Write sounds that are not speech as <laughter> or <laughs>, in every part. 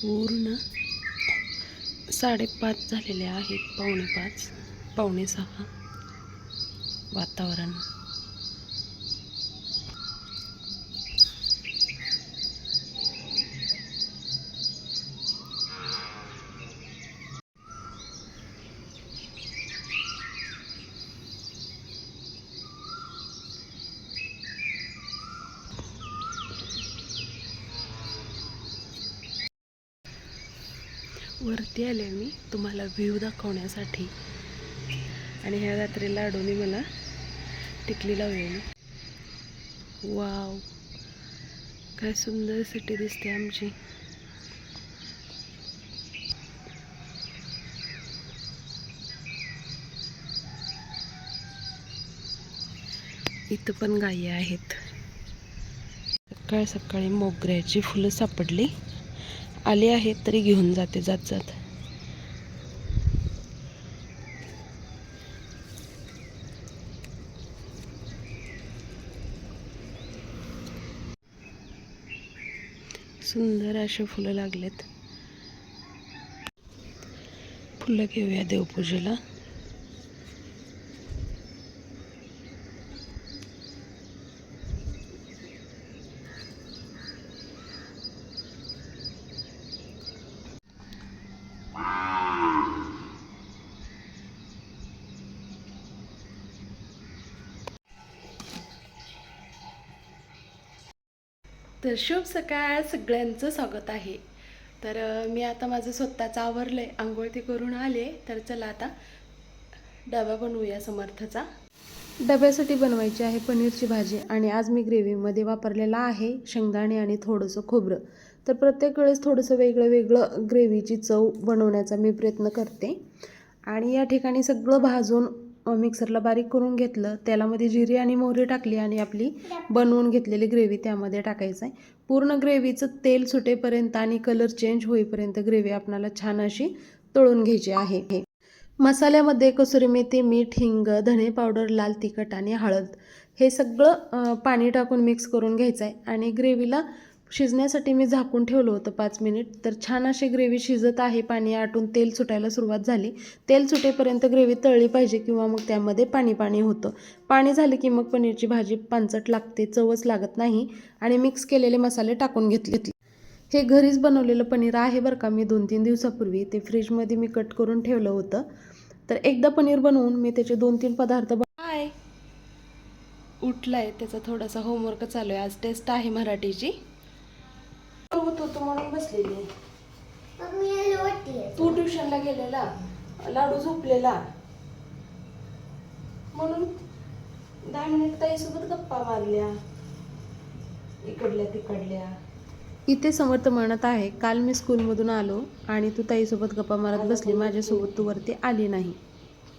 पूर्ण साडेपाच झालेले आहेत पावणे पाच पावणे सहा वातावरण वरती आले मी तुम्हाला व्ह्यू दाखवण्यासाठी. आणि ह्या रात्री लाडूने मला टिकली लावली वाव. काय सुंदर सिटी दिसते आमची. इथं पण गायी आहेत. सकाळ सकाळी मोगऱ्याची फुलं सापडली. आली आहेत तरी घेऊन जाते जात जात. सुंदर असे फुलं लागलेत. फुलं घेऊया देवपूजेला. तर शुभ सकाळ सगळ्यांचं स्वागत आहे. तर मी आता माझं स्वतःचं आवरलं आहे आंघोळ ते करून आले. तर चला आता डबा बनवूया समर्थचा. डब्यासाठी बनवायची आहे पनीरची भाजी आणि आज मी ग्रेव्हीमध्ये वापरलेला आहे शेंगदाणे आणि थोडंसं खोबरं. तर प्रत्येक वेळेस थोडंसं वेगळं वेगळं ग्रेव्हीची चव बनवण्याचा मी प्रयत्न करते. आणि या ठिकाणी सगळं भाजून मिक्सरला बारीक करून घेतलं. तेलामध्ये जिरी आणि मोहरी टाकली आणि आपली बनवून घेतलेली ग्रेव्ही त्यामध्ये टाकायचं आहे. पूर्ण ग्रेव्हीचं तेल सुटेपर्यंत आणि कलर चेंज होईपर्यंत ग्रेव्ही आपणाला छान अशी तळून घ्यायची आहे. मसाल्यामध्ये कसुरी मेथी मीठ हिंग धणे पावडर लाल तिखट आणि हळद हे सगळं पाणी टाकून मिक्स करून घ्यायचं आहे. आणि ग्रेव्हीला शिजण्यासाठी मी झाकून ठेवलं होतं पाच मिनिट. तर छान अशी ग्रेव्ही शिजत आहे पाणी आटून तेल सुटायला सुरुवात झाली. तेल सुटेपर्यंत ग्रेव्ही तळली पाहिजे किंवा मग त्यामध्ये पाणी पाणी होतं. पाणी झालं की मग पनीरची भाजी पांचट लागते चवच लागत नाही आणि मिक्स केलेले मसाले टाकून घेतले. हे घरीच बनवलेलं पनीर आहे बरं का. मी दोन तीन दिवसापूर्वी ते फ्रीजमध्ये मी कट करून ठेवलं होतं. तर एकदा पनीर बनवून मी त्याचे दोन तीन पदार्थ हाय. उठलाय. त्याचा थोडासा होमवर्क चालू आहे. आज टेस्ट आहे मराठीची. होत होतं म्हणून बसलेली आहे. मग मी आलो वाटते तू ट्युशनला गेलेला लाडू झोपलेला. म्हणून दहा मिनिट ताईसोबत गप्पा मारल्या. इकडल्या तिकडल्या. इथे समर्थ म्हणत आहे काल मी स्कूलमधून आलो आणि तू ताईसोबत गप्पा मारत बसली. माझ्यासोबत तू वरती आली नाही.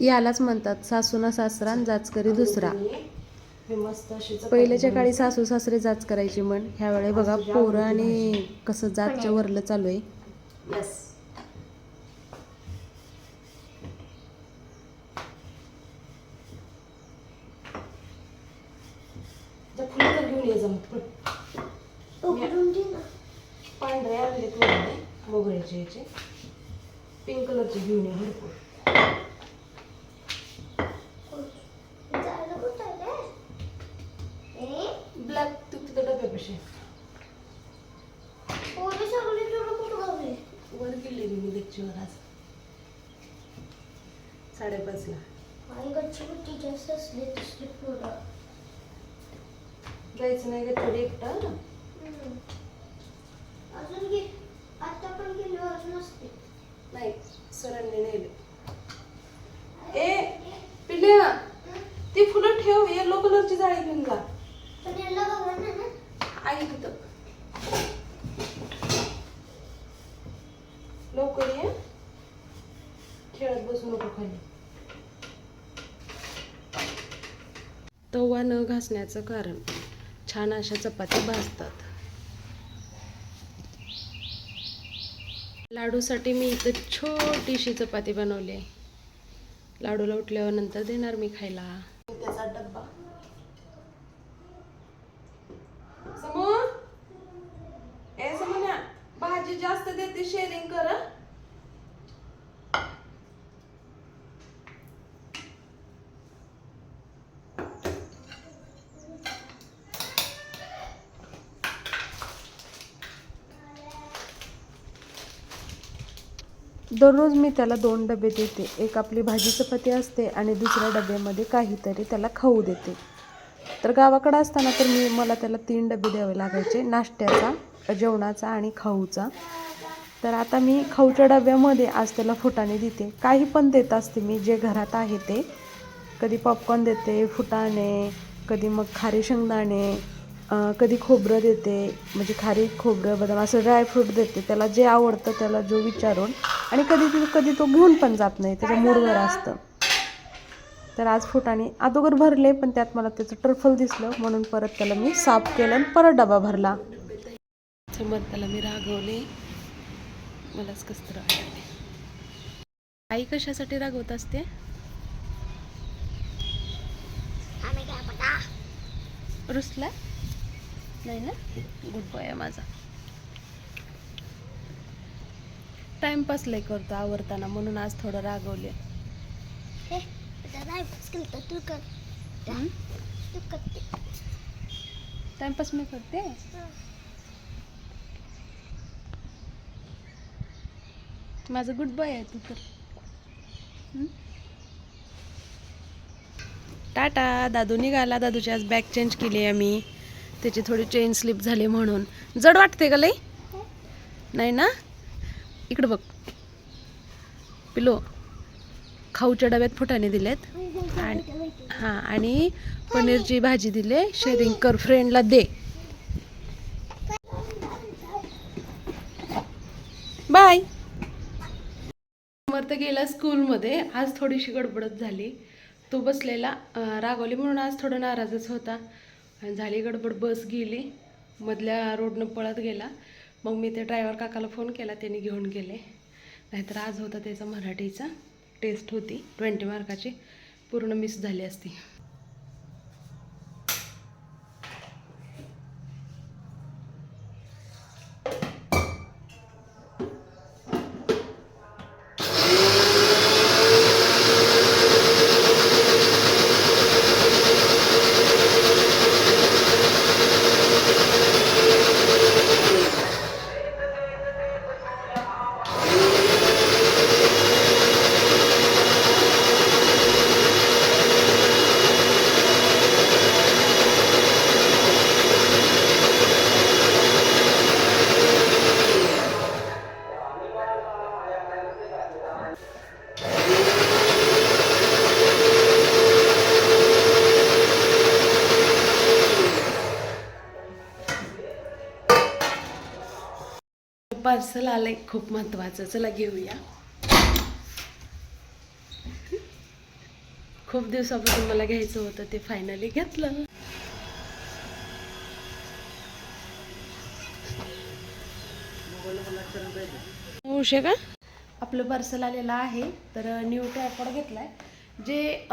यालाच म्हणतात सासूना सासरा आणि जाचकरी दुसरा. पहिल्याच्या काळी सासू सासरे जाच करायची म्हण. ह्या वेळी बघा पोरं आणि कसं जातच्या वरलं चालू आहे. यस फुलं तर घेऊन ये जमत उघडून दे ना. पांढरे आणले तुला मोगऱ्याचे याचे. पिंक कलरचे घेऊन ये भरपूर. ब्लॅक तू तिथं डब्यापाशी? वर गेले मी लेक्चर आज. साडेपाचला. जायचं नाही का थोडी एकटा. अजून गे आता पण गेल्यावर नसते. नाही सरांनी नेले. ए पिल्या ती फुलं ठेव येलो कलरची जाळी घेऊन जा. आई तिथं लवकर ये. खेळत बसू नको खाली. तवा न घासण्याचं कारण छान अशा चपात्या भाजतात. लाडूसाठी मी इथं छोटीशी चपाती बनवली आहे. लाडूला उठल्यावर नंतर देणार मी खायला त्याचा डब्बा समू ए समन्या भाजी जास्त देते दररोज मी त्याला दोन डबे देते. एक आपली भाजी चपाती असते आणि दुसऱ्या डब्यामध्ये काहीतरी त्याला खाऊ देते. तर गावाकडं असताना तर मी मला त्याला तीन डबे द्यावे लागायचे नाश्त्याचा जेवणाचा आणि खाऊचा. तर आता मी खाऊच्या डब्यामध्ये आज त्याला फुटाणे देते. काही पण देत असते मी जे घरात आहे ते. कधी पॉपकॉर्न देते फुटाणे कधी मग खारी शेंगदाणे कधी खोबरं देते. म्हणजे खारी खोबरं बदाम असं ड्रायफ्रूट देते. त्याला जे आवडतं त्याला जो विचारून आणि कधी कधी तो घेऊन पण जात नाही त्याच्या मूडवर असतं. तर आज फुटाने अगोदर भरले पण त्यात मला त्याचं टर्फल दिसलं म्हणून परत त्याला मी साफ केलं आणि परत डबा भरला. समोर त्याला मी रागवले. मलाच कसं रागवले आई कशासाठी रागवत असते? रुसला? नाही ना? गुड बॉय आहे माझा. टाइमपास लय करतो आवरताना म्हणून आज थोडं रागवले. हे टाइमपास मी करते? माझं गुड बॉय आहे तू तर. हं? टाटा दादू निघाला. दादूची आज बॅग चेंज केली आहे मी. त्याची थोडी चेन स्लिप झाली म्हणून. जड वाटते का लई? नाही ना? इकडं बघ. पिलो खाऊच्या डब्यात फुटाणे दिलेत. आणि हां आणि पनीरची भाजी दिले. शेअरिंग कर फ्रेंडला दे. बाय. समर्थ गेला स्कूलमध्ये. आज थोडीशी गडबडच झाली. तो बसलेला रागवली म्हणून आज थोडं नाराजच होता. आणि झाली गडबड बस गेली. मधल्या रोडनं पळत गेला. मग मी ते ड्रायव्हर काकाला फोन केला त्यांनी घेऊन गेले. नाहीतर आज होता त्याचा मराठीचा टेस्ट होती ट्वेंटी मार्काची पूर्ण मिस झाली असती. पार्सल आलंय खूप महत्वाचं. चला घेऊया. खूप दिवसापासून मला घ्यायचं होतं ते फायनली घेतलं. उशे का? आपलं पार्सल आलेलं आहे तर न्यू ट्रायपॉड घेतलाय. जे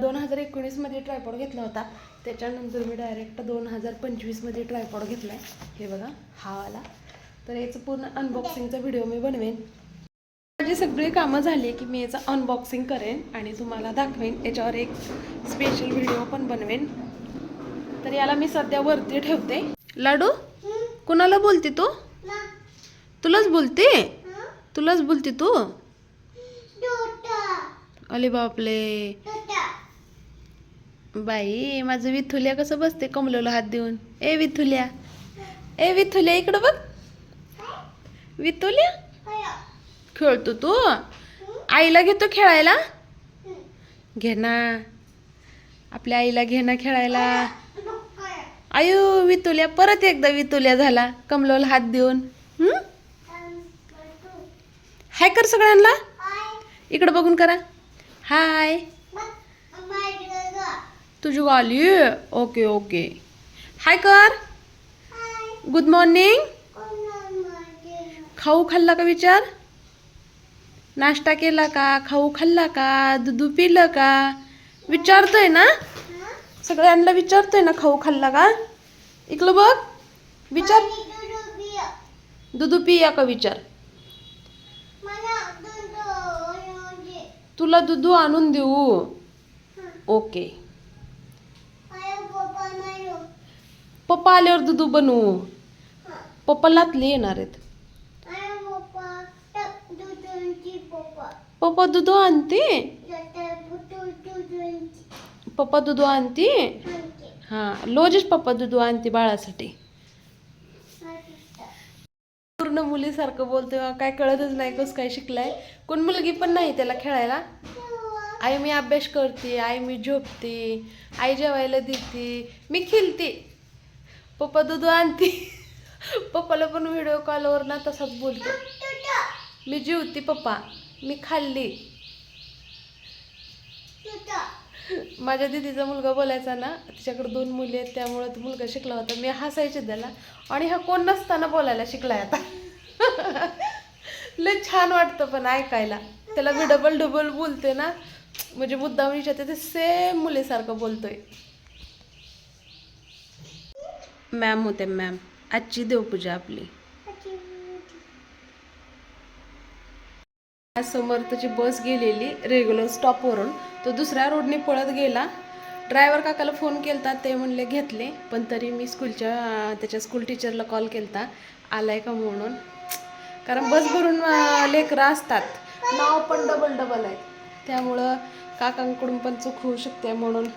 दोन हजार एकोणीसमध्ये ट्रायपॉड घेतला होता त्याच्यानंतर मी डायरेक्ट दोन हजार पंचवीसमध्ये ट्रायपॉड घेतलाय. हे बघा हा वाला. तर याचं पूर्ण अनबॉक्सिंगचा व्हिडिओ मी बनवेन. माझी सगळी कामं झाली की मी याचं अनबॉक्सिंग करेन आणि तुम्हाला दाखवेन. याच्यावर एक स्पेशल व्हिडिओ पण बनवेन. तर याला मी सध्या वरती ठेवते. लाडू कुणाला बोलते तू? तुलाच बोलते? तुलाच बोलते तू? अले बापले. बाई माझं विथुल्या कसं बसते कमलोला हात देऊन? ए विथुल्या ए विथुल्या इकडं बघ. विथुल्या खेळतो तू? आईला घेतो खेळायला? घे ना. आपल्या आईला घे ना खेळायला. आयु वितुल्या परत एकदा वितुल्या झाला. कमलोला हात देऊन. हम्म? हाय कर सगळ्यांना. इकडं बघून करा. हाय. तुझी गाली ओके ओके. हाय कर. गुड मॉर्निंग खाऊ खाल्ला का विचार? नाश्ता केला का? खाऊ खाल्ला का? दूध पिलं का? विचारतोय ना? सगळ्यांना विचारतोय ना खाऊ खाल्ला का? इकडं बघ. विचार. दूध पिया. का विचार? तुला दूध आणून देऊ. ओके. पप्पा आल्यावर दूध बनवू. पप्पा लातले येणार आहेत. पप्पा दुधो आणते पप्पा दूध आणते हां लोजच पप्पा दूध आणते बाळासाठी. पूर्ण मुलीसारखं बोलते काय कळतच नाही कसं काय शिकलाय. कोण मुलगी पण नाही त्याला खेळायला? आई मी अभ्यास करते आई मी झोपते आई जेवायला देते मी खेळते पप्पा दूध आणते पप्पाला पण व्हिडिओ कॉलवर ना तसाच बोलतो. मी जीवते पप्पा मी खाल्ली. माझ्या दिदीचा मुलगा बोलायचा ना तिच्याकडे दोन मुली आहेत त्यामुळे तो मुलगा शिकला होता. मी हसायचे त्याला. आणि हा कोण नसताना बोलायला शिकलाय आता. लय छान वाटतं पण ऐकायला. त्याला मी डबल डबल बोलते ना म्हणजे मुद्दाम विचारते ते सेम मुलीसारखं बोलतोय. मॅम होते मॅम आजची देवपूजा आपली. आज समर्थची बस गेलेली रेग्युलर स्टॉपवरून तो दुसऱ्या रोडने पळत गेला. ड्रायव्हर काकाला फोन केलता ते म्हणले घेतले. पण तरी मी स्कूलच्या त्याच्या स्कूल टीचरला कॉल केलता. आलाय का म्हणून? कारण बस भरून लेकरं असतात. नाव पण डबल डबल आहे त्यामुळं काकांकडून पण चूक होऊ शकते म्हणून.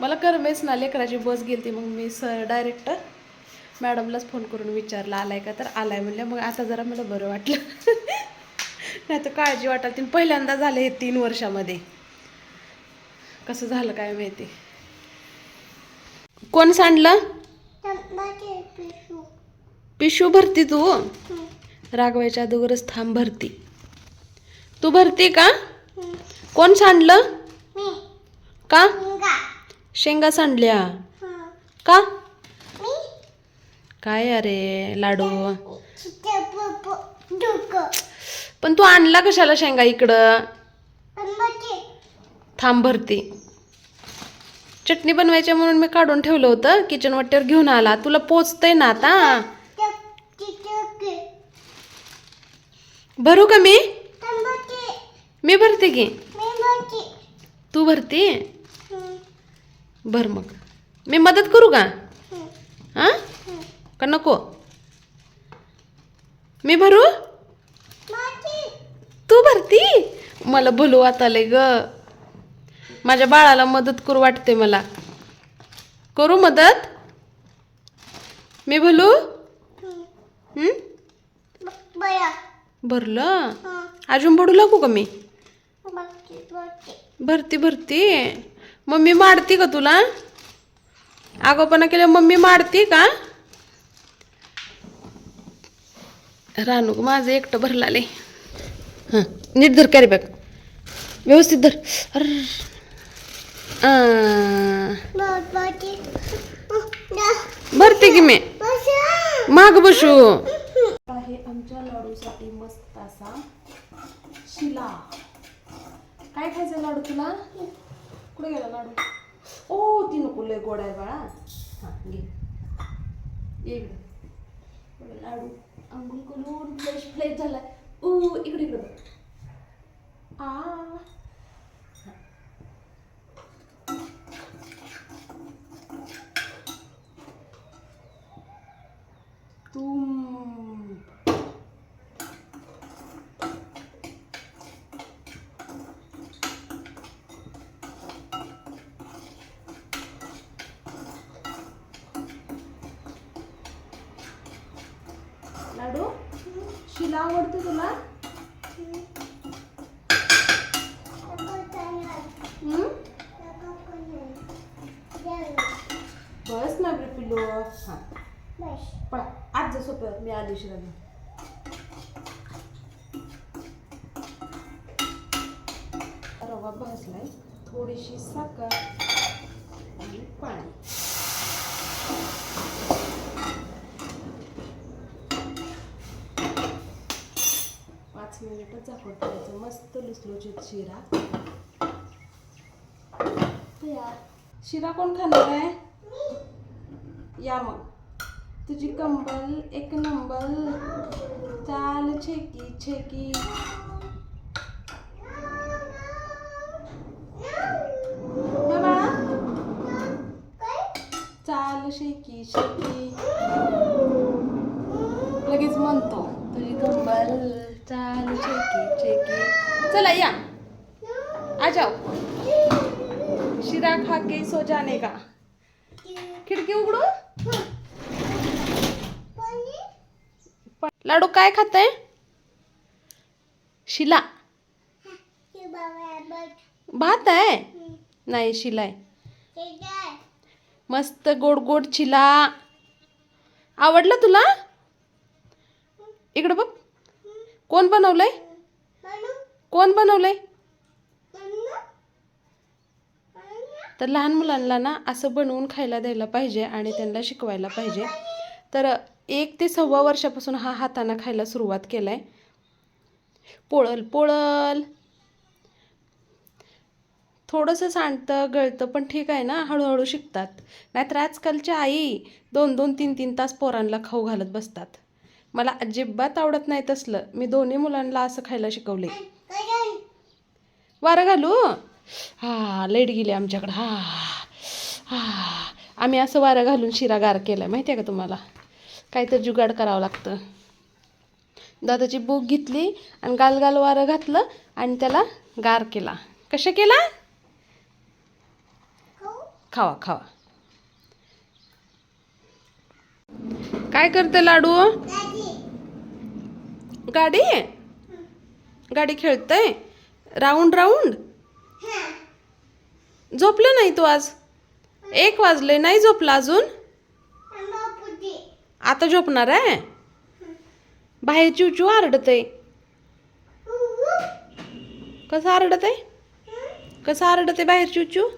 मला करमेच ना लेकराची बस गेलती मग मी स डायरेक्ट मॅडमलाच फोन करून विचारलं आलाय का? तर आलाय म्हणलं मग आता जरा मला बरं वाटलं. <laughs> नाही तर काळजी वाटाल ती पहिल्यांदा झालं हे तीन वर्षामध्ये. कसं झालं काय माहिती? कोण सांडलं? पिशू भरती तू? रागवायच्या अगोदरच थांब भरती. तू भरती का? कोण सांडलं? का? शेंगा. सांडल्या. का? काय अरे लाडू? पण तू आणला कशाला शेंगा इकडं? थांब भरती. चटणी बनवायची म्हणून मी काढून ठेवलं होतं. किचन वाट्यावर घेऊन आला. तुला पोचतंय ना आता? भरू का मी? मी भरते की? तू भरते? भर मग. मी मदत करू का? हां? का नको? मी भरू? तू भरती? मला भलू वाटाले ग. माझ्या बाळाला मदत करू वाटते मला. करू मदत? मी भलू? भरलं? अजून भरू लागू का मी? भरती भरती. मम्मी मारती का तुला? आगोपणा केल्या मम्मी मारती का? रानू माझं एकटं भरलाले हां नीट धर कॅरी बॅग व्यवस्थित धर अर भरते की मी माग बसू आहे आमच्या लाडूसाठी मस्त असा शिला. काय खायचं लाडू तुला? कुठे गेला लाडू? ओ ती नको लय गोड आहे बाळा. हां घे. ये लाडू. अंघोळ करून फ्रेश फ्रेश झाला ओ इकडे इकडे बघ. आ तुम लाडू शिला आवडते तुला? बस ना पिल्लू हा. पळा. आज जा सोप्यावर मी आली शिरा पाच झाकून ठेवायचं मस्त लुसलुचीत शिरा. तयार शिरा कोण खाणार आहे? या मग. तुझी कंबल एक नंबर. चाल छेकी छेकी. चाल शेकी शेकी लगेच म्हणतो तुझी कंबल. चाल चेकी चेकी. चला या. आ जाओ. शिरा खा के सो जाने का. खिडकी उघडू? लाडू काय खाताय? शिला. भात आहे? नाही शिलाय मस्त गोड गोड चिला आवडलं तुला? इकडं बघ. कोण बनवलंय? कोण बनवलंय? तर लहान मुलांना ना असं बनवून खायला द्यायला पाहिजे आणि त्यांना शिकवायला पाहिजे. तर एक ते सव्वा वर्षापासून हा हातानं खायला सुरुवात केला आहे पोळल पोळल. थोडंसं सांडतं गळतं पण ठीक आहे ना हळूहळू शिकतात. नाहीतर आजकालच्या आई दोन दोन तीन तीन तास पोरांना खाऊ घालत बसतात. मला अजिबात आवडत नाही तसलं. मी दोन्ही मुलांना असं खायला शिकवले वारं घालू? हा लाइट गेली आमच्याकडं. हा हा. आम्ही असं वारं घालून शिरा गार केला. माहिती आहे का तुम्हाला? काहीतरी जुगाड करावं लागतं. दादाची बूक घेतली आणि गालगाल वारं घातलं आणि त्याला गार केला. कशा केला? खावा खावा. काय करते लाडू? गाडी गाडी खेळतय? Round round? झोपलं नाही तू आज? एक वाजले नाही झोपला अजून? आता झोपणार आहे? बाहेर चिवचू आरडत आहे कसं आरडत आहे कसं आरडत आहे बाहेर चिवचू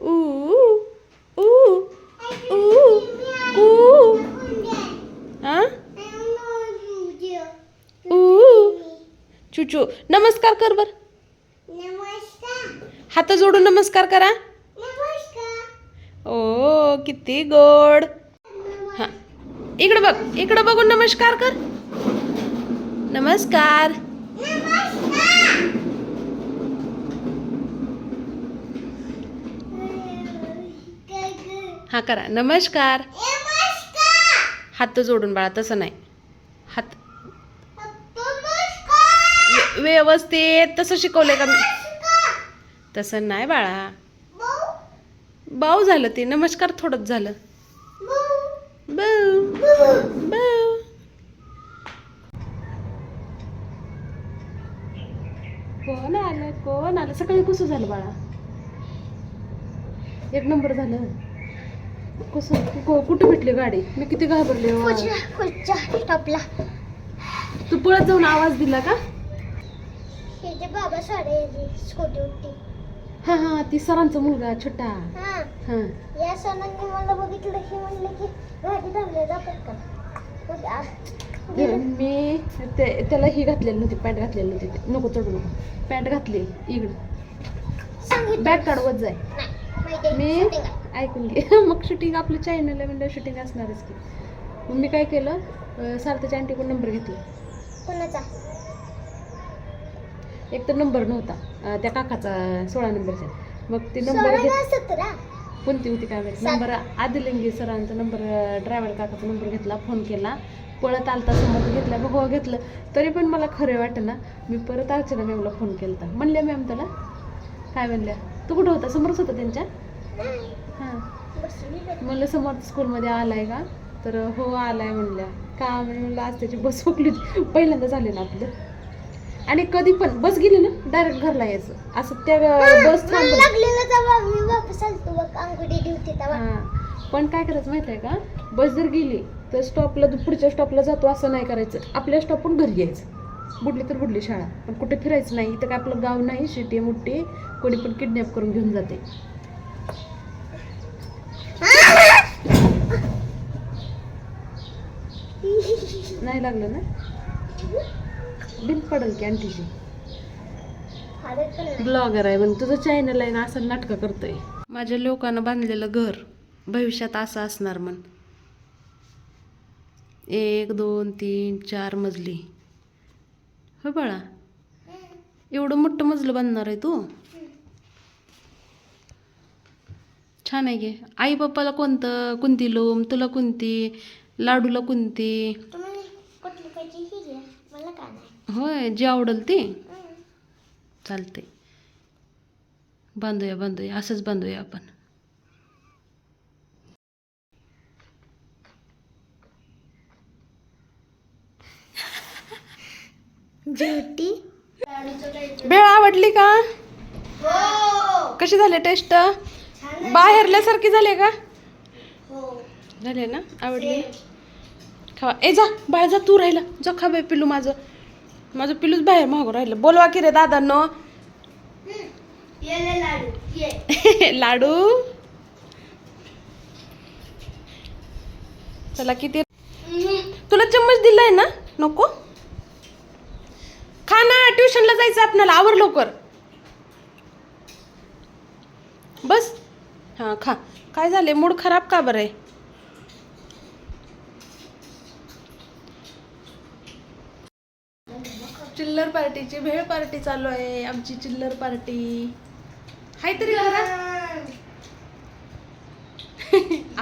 ऊ ऊ ऊ ऊ हां ऊ चुचू नमस्कार कर बर. हात जोडून नमस्कार करा. ओ किती गोड. हा. इकडं बघ इकडं बघून नमस्कार कर. नमस्कार. हा करा नमस्कार. हात जोडून बाळा तसं नाही हात व्य- व्यवस्थित. तसं शिकवलंय का मी? तसं नाही बाळा. बाऊ झालं ते. नमस्कार थोडंच झालं. बाऊ बाऊ कोण आलं? कोण आलं? सकाळी कसं झालं बाळा. एक नंबर झालं. कसं कुठं भेटली गाडी? मी किती घाबरले. स्टॉपला तू पळत जाऊन आवाज दिला का? हे जे बाबा साडे स्कूटी होती. हा हा ती सरांचा मुलगा छोटा. हा. हा. या सणांनी मला बघितलं की म्हणलं की गाडी थांबले जातात का? मग आ- गेलं. मी ते त्याला ही घातलेली नव्हती पॅन्ट घातलेली नव्हती ते. नको चढू नको. पॅन्ट घातली इकडं. सांगितलं. बॅग काढवत जाय. नाही माहिती आहे, मी shooting आहे. ऐकून घे. <laughs> मग शूटिंग आपलं चॅनल आहे म्हणजे शूटिंग असणारच की. मग मी काय केलं अं, सारथ्याच्या आंटीकडून नंबर घेतला. कोणाचा? एक तर नंबर नव्हता. त्या काकाचा सोळा नंबरचा. मग ते नंबर सतरा. कोणती होती काय माहिती. नंबर आदिलिंगी सरांचा नंबर ड्रायव्हर काकाचा नंबर घेतला फोन केला. पळत आलता समोर घेतला मग हो घेतलं. तरी पण मला खरं वाटतं ना मी परत अर्चना मॅमला फोन केला म्हणल्या मॅम त्याला काय म्हणल्या? तू कुठं होता? समोरच होता त्यांच्या? हां. म्हणलं समोर स्कूलमध्ये आलाय का? तर हो आलाय म्हणल्या. का? म्हणलं आज त्याची बस होती. पहिल्यांदा झाले ना आपलं. आणि कधी पण बस गेली ना डायरेक्ट घरला यायचं. असं त्या बस पण काय करायचं माहिती आहे का? बस जर गेली तर स्टॉपला पुढच्या स्टॉपला जातो असं नाही करायचं. आपल्या स्टॉपहून घरी यायचं. बुडली तर बुडली शाळा. पण कुठे फिरायचं नाही. इथं काय आपलं गाव नाही शिटी मोठी. कोणी पण किडनॅप करून घेऊन जाते. नाही लागलं ना? बिल पडेल की आंटीची. ब्लॉगर आहे म्हणून तुझं चॅनल आहे ना असं नाटकं करतोय. माझ्या लोकांना बांधलेलं घर भविष्यात असं असणार म्हण. एक दोन तीन चार मजली. हो बाळा? एवढं मोठं मजलं बांधणार आहे तू? छान आहे गे आई पप्पाला कोणतं? कोणती लोम? तुला कोणती? लाडूला कोणती? तुम्ही ही होय जी आवडल ती. चालते बांधूया बांधूया असंच बांधूया आपण. ज्योती. भेळ आवडली का? कशी झाली टेस्ट? बाहेरल्यासारखी झाली. का? झाले ना आवडली. खावा ए जा बाहेर जा तू राहिला. जा खा पिलू माझं. माझं पिलूच बाहेर मागं राहिलं. बोलवा की रे दादांनो. <laughs> लाडू चला किती तुला चम्मच दिलाय ना? नको. खा ना ट्युशनला जायचं आपल्याला. आवर लवकर. बस. हां खा. काय झाले मूड खराब का बरं आहे? चिल्लर पार्टीची भेळ पार्टी चालू आहे आमची चिल्लर पार्टी. हाय तरी <laughs>